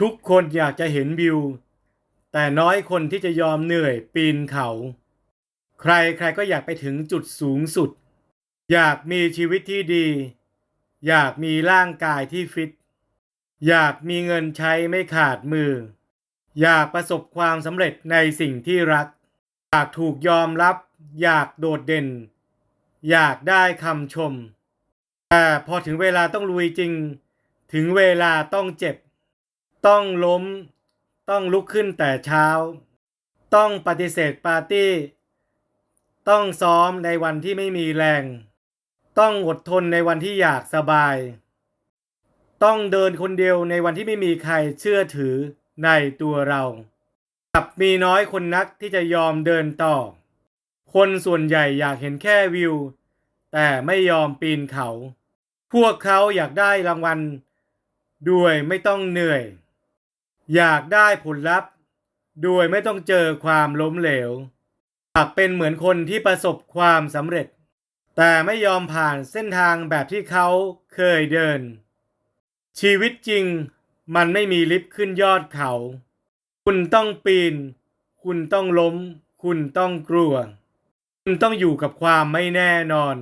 ทุกคนอยากจะเห็นวิว แต่น้อยคนที่จะยอมเหนื่อยปีนเขา ใครใครก็อยากไปถึงจุดสูงสุด อยากมีชีวิตที่ดี อยากมีร่างกายที่ฟิต อยากมีเงินใช้ไม่ขาดมือ อยากประสบความสำเร็จในสิ่งที่รัก อยากถูกยอมรับ อยากโดดเด่น อยากได้คำชม แต่พอถึงเวลาต้องลุยจริง ถึงเวลาต้องเจ็บ ต้องล้ม ต้องลุกขึ้นแต่เช้า ต้องปฏิเสธปาร์ตี้ ต้องซ้อมในวันที่ไม่มีแรง ต้องอดทนในวันที่อยากสบาย ต้องเดินคนเดียวในวันที่ไม่มีใครเชื่อถือในตัวเรากับมีน้อยคนนักที่จะยอมเดินต่อ คนส่วนใหญ่อยากเห็นแค่วิว แต่ไม่ยอมปีนเขา พวกเขาอยากได้รางวัลด้วยไม่ต้องเหนื่อย อยากได้ผลลัพธ์ โดยไม่ต้องเจอความล้มเหลวอยากเป็นเหมือนคนที่ประสบความสำเร็จ แต่ไม่ยอมผ่านเส้นทางแบบที่เขาเคยเดิน ชีวิตจริงมันไม่มีลิฟต์ขึ้นยอดเขา คุณต้องปีน คุณต้องล้ม คุณต้องกลัว คุณต้องอยู่กับความไม่แน่นอน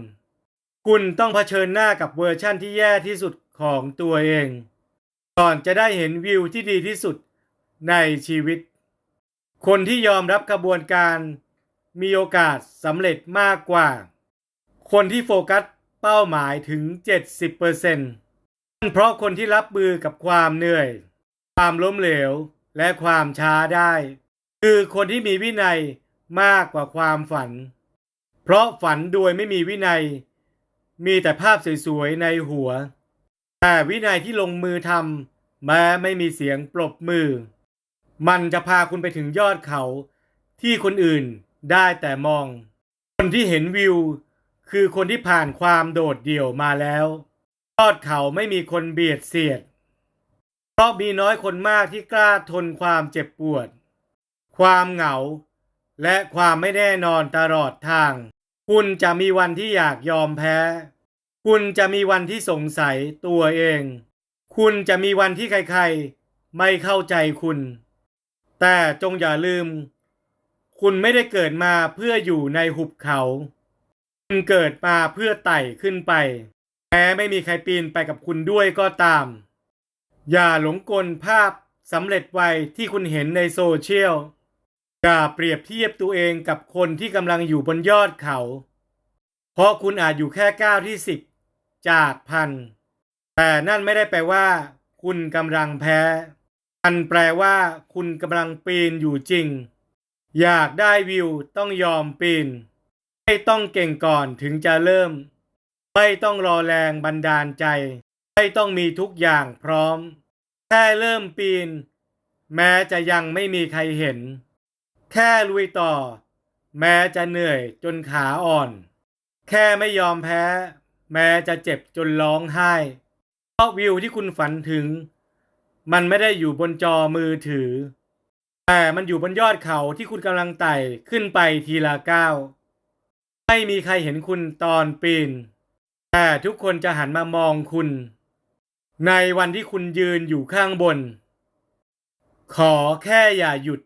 คุณต้องเผชิญหน้ากับเวอร์ชั่นที่แย่ที่สุดของตัวเอง ก่อนจะได้เห็นวิวที่ดีที่สุดในชีวิต คนที่ยอมรับกระบวนการมีโอกาสสำเร็จมากกว่า คนที่โฟกัสเป้าหมายถึง 70%นั่นเพราะคนที่รับมือกับความเหนื่อย ความล้มเหลว และความช้าได้ คือคนที่มีวินัยมากกว่าความฝัน เพราะฝันโดยไม่มีวินัย มีแต่ภาพสวยๆในหัว แต่วินัยที่ลงมือทำแม้ไม่มีเสียงปรบมือ มันจะพาคุณไปถึงยอดเขา ที่คนอื่นได้แต่มอง คนที่เห็นวิว คือคนที่ผ่านความโดดเดี่ยวมาแล้ว ยอดเขาไม่มีคนเบียดเสียด เพราะมีน้อยคนมากที่กล้าทนความเจ็บปวด ความเหงา และความไม่แน่นอนตลอดทาง คุณจะมีวันที่อยากยอมแพ้ คุณจะมีวันที่สงสัยตัวเอง คุณจะมีวันที่ใครๆ ไม่เข้าใจคุณ แต่จงอย่าลืม คุณไม่ได้เกิดมาเพื่ออยู่ในหุบเขา คุณเกิดมาเพื่อไต่ขึ้นไป แม้ไม่มีใครปีนไปกับคุณด้วยก็ตาม อย่าหลงกลภาพสำเร็จไวที่คุณเห็นในโซเชียล อย่าเปรียบเทียบตัวเองกับคนที่กำลังอยู่บนยอดเขา เพราะคุณอาจอยู่แค่ก้าวที่สิบ จากพัน แต่นั่นไม่ได้แปลว่า คุณกำลังแพ้ มันแปลว่า คุณกำลังปีนอยู่จริง อยากได้วิวต้องยอมปีน ไม่ต้องเก่งก่อนถึงจะเริ่ม ไม่ต้องรอแรงบันดาลใจ ไม่ต้องมีทุกอย่างพร้อม แค่เริ่มปีน แม้จะยังไม่มีใครเห็น แค่ลุยต่อ แม้จะเหนื่อยจนขาอ่อน แค่ไม่ยอมแพ้ แม้จะเจ็บจนร้องไห้ เพราะวิวที่คุณฝันถึง มันไม่ได้อยู่บนจอมือถือ แต่มันอยู่บนยอดเขาที่คุณกำลังไต่ขึ้นไปทีละก้าว ไม่มีใครเห็นคุณตอนปีน แต่ทุกคนจะหันมามองคุณ ในวันที่คุณยืนอยู่ข้างบน ขอแค่อย่าหยุด